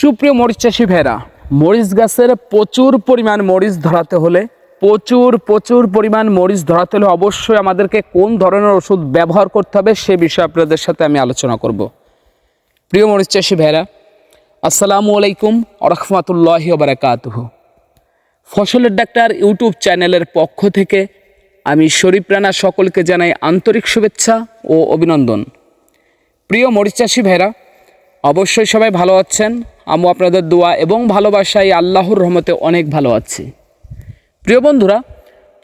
সুপ্রিয় মরিচ চাষি ভেরা মরিচ গাছের প্রচুর পরিমাণ মরিচ ধরাতে হলে, প্রচুর প্রচুর পরিমাণ মরিচ ধরাতে হলে অবশ্যই আমাদেরকে কোন ধরনের ওষুধ ব্যবহার করতে হবে সে বিষয়ে আপনাদের সাথে আমি আলোচনা করব। প্রিয় মরিচ চাষি ভেরা আসসালামু আলাইকুম আরহামতুল্লাহি বারাকাতুহ। ফসলের ডাক্তার ইউটিউব চ্যানেলের পক্ষ থেকে আমি শরীফ রানা সকলকে জানাই আন্তরিক শুভেচ্ছা ও অভিনন্দন। প্রিয় মরিচ চাষি ভাইরা অবশ্যই সবাই ভালো আছেন আমি আপনাদের দোয়া এবং ভালোবাসায় আল্লাহর রহমতে অনেক ভালো আছি। প্রিয় বন্ধুরা,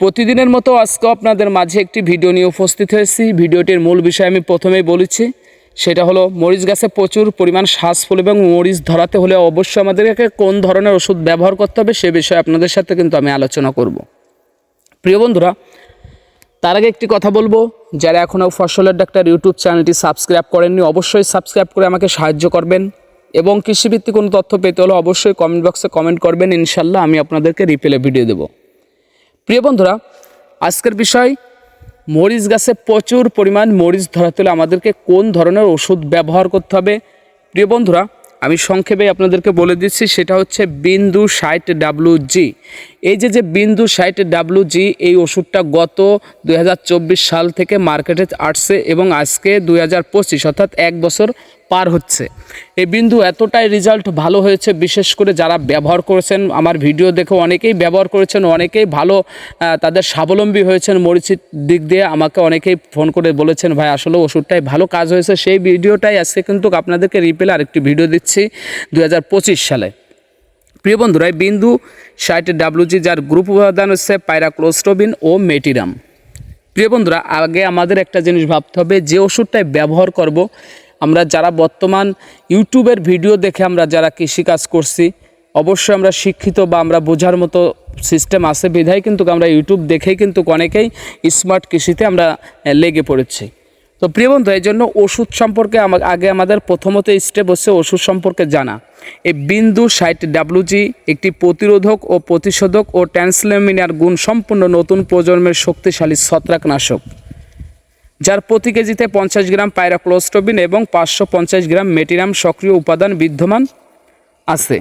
প্রতিদিনের মতো আজকে আপনাদের মাঝে একটি ভিডিও নিয়ে উপস্থিত হয়েছি। ভিডিওটির মূল বিষয় আমি প্রথমেই বলেছি, সেটা হলো মরিচ গাছে প্রচুর পরিমাণ শ্বাসফুল এবং মরিচ ধরাতে হলে অবশ্যই আমাদেরকে কোন ধরনের ওষুধ ব্যবহার করতে হবে সে বিষয়ে আপনাদের সাথে কিন্তু আমি আলোচনা করব। প্রিয় বন্ধুরা, তার আগে একটি কথা বলব, যারা এখনও ফসলের ডাক্তার ইউটিউব চ্যানেলটি সাবস্ক্রাইব করেননি অবশ্যই সাবস্ক্রাইব করে আমাকে সাহায্য করবেন। এবং কৃষিভিত্তিক কোনো তথ্য পেতে হলে অবশ্যই কমেন্ট বক্সে কমেন্ট করবেন ইনশাল্লাহ আমি আপনাদেরকে রিপ্লে ভিডিও দেব। প্রিয় বন্ধুরা, আজকের বিষয়, মরিচ গাছে প্রচুর পরিমাণ মরিচ ধরাতে হলে আমাদেরকে কোন ধরনের ওষুধ ব্যবহার করতে হবে? প্রিয় বন্ধুরা, আমি সংক্ষেপে আপনাদেরকে বলে দিচ্ছি, সেটা হচ্ছে বিন্দু ষাট ডাব্লু জি এই যে যে বিন্দু ষাট ডাব্লু জি এই ওষুধটা গত দু হাজার চব্বিশ সাল থেকে মার্কেটে আসছে এবং আজকে দু হাজার পঁচিশ, অর্থাৎ এক বছর পার হচ্ছে। এই বিন্দু এতটাই রেজাল্ট ভালো হয়েছে, বিশেষ করে যারা ব্যবহার করেছেন, আমার ভিডিও দেখে অনেকেই ব্যবহার করেছেন, অনেকেই ভালো তাদের স্বাবলম্বী হয়েছেন মরিচির দিক দিয়ে। আমাকে অনেকেই ফোন করে বলেছেন, ভাই, আসলে ওষুধটাই ভালো কাজ হয়েছে। সেই ভিডিওটাই আজকে কিন্তু আপনাদেরকে রিপেলে আরেকটি ভিডিও দিচ্ছি দু হাজার পঁচিশ সালে। প্রিয় বন্ধুরা বিন্দু ষাট ডাব্লুজি যার গ্রুপ উপাদান হচ্ছে পাইরাক্লোস্টোবিন ও মেটিরাম। প্রিয় বন্ধুরা, আগে আমাদের একটা জিনিস ভাবতে হবে, যে ওষুধটাই ব্যবহার করব আমরা যারা বর্তমান ইউটিউবের ভিডিও দেখে আমরা যারা কৃষিকাজ করছি, অবশ্যই আমরা শিক্ষিত বা আমরা বোঝার মতো সিস্টেম আছে বিধায় কিন্তু আমরা ইউটিউব দেখেই কিন্তু অনেকেই স্মার্ট কৃষিতে আমরা লেগে পড়েছি। তো প্রিয় বন্ধু, এই জন্য ওষুধ সম্পর্কে আগে আমাদের প্রথমত স্টেপ হচ্ছে ওষুধ সম্পর্কে জানা। এই বিন্দু ষাট ডাব্লুজি একটি প্রতিরোধক ও প্রতিশোধক ও ট্যান্সলেমিনার গুণ সম্পূর্ণ নতুন প্রজন্মের শক্তিশালী ছত্রাকনাশক। যার প্রতি কেজিতে পঞ্চাশ গ্রাম পায়রাক্লোস্টোবিন এবং পাঁচশো পঞ্চাশ গ্রাম মেটিরাম সক্রিয় উপাদান বিদ্যমান আছে।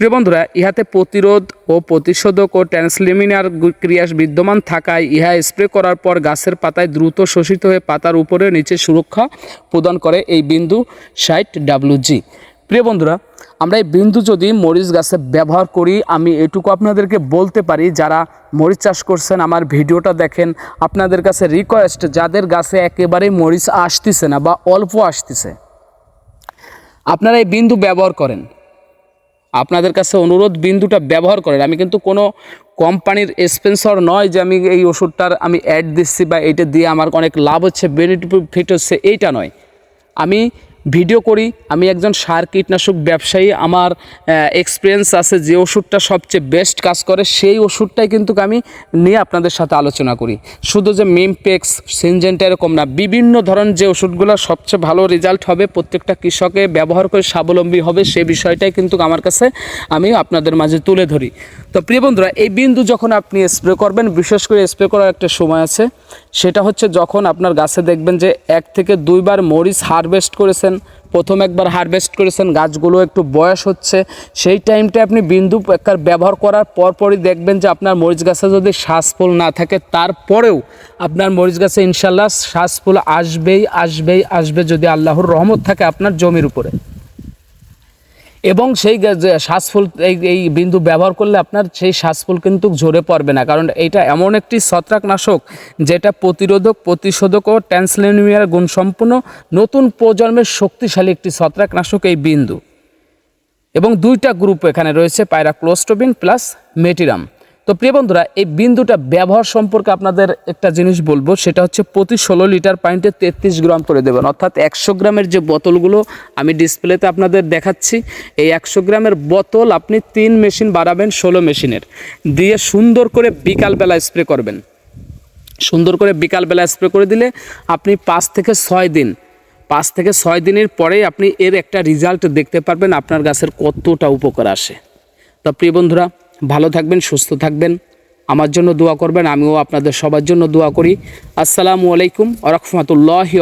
প্রিয় বন্ধুরা, ইহাতে প্রতিরোধ ও প্রতিষেধক ও ট্রান্সলিমিনার ক্রিয়া বিদ্যমান থাকায় ইহা স্প্রে করার পর গাছের পাতায় দ্রুত শোষিত হয়ে পাতার উপরে নিচে সুরক্ষা প্রদান করে এই বিন্দু সাইট ডাব্লুজি প্রিয় বন্ধুরা, আমরা এই বিন্দু যদি মরিচ গাছে ব্যবহার করি, আমি এটুকু আপনাদেরকে বলতে পারি, যারা মরিচ চাষ করছেন, আমার ভিডিওটা দেখেন, আপনাদের কাছে রিকোয়েস্ট যাদের গাছে একেবারেই মরিচ আসতেছে না বা অল্প আসতেছে, আপনারা এই বিন্দু ব্যবহার করেন। আপনাদের কাছে অনুরোধ, বিন্দুটা ব্যবহার করেন। আমি কিন্তু কোনো কোম্পানির স্পেন্সর নয় যে আমি এই ওষুধটার আমি অ্যাড দিচ্ছি বা এইটা দিয়ে আমার অনেক লাভ হচ্ছে বেনিফিট হচ্ছে, এইটা নয়। আমি ভিডিও করি, আমি একজন সার কীটনাশক ব্যবসায়ী, আমার এক্সপিরিয়েন্স আছে যে ওষুধটা সবচেয়ে বেস্ট কাজ করে, সেই ওষুধটাই কিন্তু আমি নিয়ে আপনাদের সাথে আলোচনা করি। শুধু যে মিমপেক্স সিনজেন্টা এরকম না, বিভিন্ন ধরনের যে ওষুধগুলো সবচেয়ে ভালো রেজাল্ট হবে, প্রত্যেকটা কৃষকে ব্যবহার করে স্বাবলম্বী হবে, সে বিষয়টাই কিন্তু আমার কাছে আমি আপনাদের মাঝে তুলে ধরি। তো প্রিয় বন্ধুরা, এই বিন্দু যখন আপনি স্প্রে করবেন, বিশেষ করে স্প্রে করার একটা সময় আছে, সেটা হচ্ছে যখন আপনার গাছে দেখবেন যে এক থেকে দুইবার মরিচ হারভেস্ট করেছেন প্রথম একবার হারভেস্ট করেছেন, গাছগুলো একটু বয়স হচ্ছে, সেই টাইমটা আপনি বিন্দু একবার ব্যবহার করার পরপরই দেখবেন যে আপনার মরিচ গাছে যদি শ্বাসফুল না থাকে, তারপরেও আপনার মরিচ গাছে ইনশাল্লাহ শ্বাসফুল আসবেই আসবেই, আসবে যদি আল্লাহর রহমত থাকে আপনার জমির উপরে। এবং সেই শ্বাসফুল, এই এই বিন্দু ব্যবহার করলে আপনার সেই শ্বাসফুল কিন্তু ঝরে পড়বে না। কারণ এটা এমন একটি ছত্রাকনাশক যেটা প্রতিরোধক, প্রতিশোধক ও ট্যান্সলেনিমিয়ার গুণসম্পন্ন নতুন প্রজন্মের শক্তিশালী একটি ছত্রাকনাশক এই বিন্দু। এবং দুইটা গ্রুপ এখানে রয়েছে পায়রা ক্লোস্টোবিন প্লাস মেটিরাম। তো প্রিয় বন্ধুরা, এই বিন্দুটা ব্যবহার সম্পর্কে আপনাদের একটা জিনিস বলব, সেটা হচ্ছে প্রতি ষোলো লিটার পানিতে তেত্রিশ গ্রাম করে দেবেন। অর্থাৎ একশো গ্রামের যে বোতলগুলো আমি ডিসপ্লেতে আপনাদের দেখাচ্ছি, এই একশো গ্রামের বোতল আপনি তিন মেশিন বাড়াবেন ষোলো মেশিনের। দিয়ে সুন্দর করে বিকালবেলা স্প্রে করবেন। সুন্দর করে বিকালবেলা স্প্রে করে দিলে আপনি পাঁচ থেকে ছয় দিন, পাঁচ থেকে ছয় দিনের পরেই আপনি এর একটা রেজাল্ট দেখতে পারবেন, আপনার গাছের কতটা উপকার আসে। তো প্রিয় বন্ধুরা ভালো থাকবেন, সুস্থ থাকবেন। আমার জন্য দোয়া করবেন, আমিও আপনাদের সবার জন্য দোয়া করি। আসসালামু আলাইকুম আ রহমতুল্লাহি